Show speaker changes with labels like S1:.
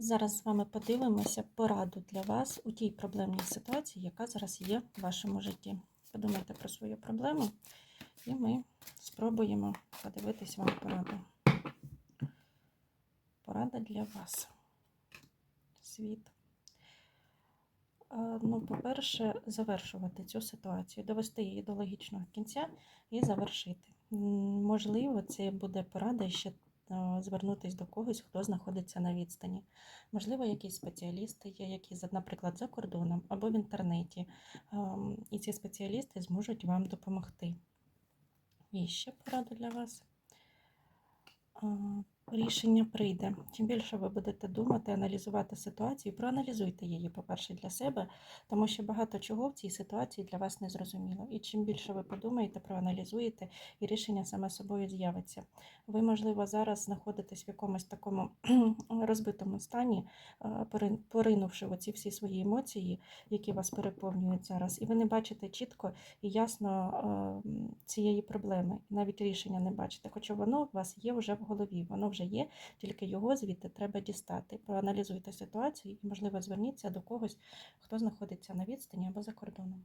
S1: Зараз з вами подивимося пораду для вас у тій проблемній ситуації, яка зараз є в вашому житті. Подумайте про свою проблему, і ми спробуємо подивитись вам пораду. Порада для вас. Світ. Е, Ну, по-перше, завершувати цю ситуацію, довести її до логічного кінця і завершити. Можливо, це буде порада ще звернутися до когось, хто знаходиться на відстані. Можливо, якісь спеціалісти є, які, наприклад, за кордоном або в інтернеті. І ці спеціалісти зможуть вам допомогти. І ще пораду для вас. Рішення прийде. Чим більше ви будете думати, аналізувати ситуацію, проаналізуйте її, по-перше, для себе, тому що багато чого в цій ситуації для вас не зрозуміло. І чим більше ви подумаєте, проаналізуєте, і рішення саме собою з'явиться. Ви, можливо, зараз знаходитесь в якомусь такому розбитому стані, поринувши в оці всі свої емоції, які вас переповнюють зараз, і ви не бачите чітко і ясно цієї проблеми, навіть рішення не бачите, хоча воно у вас є вже в голові, воно вже є, тільки його звідти треба дістати. Проаналізуйте ситуацію і, можливо, зверніться до когось, хто знаходиться на відстані або за кордоном.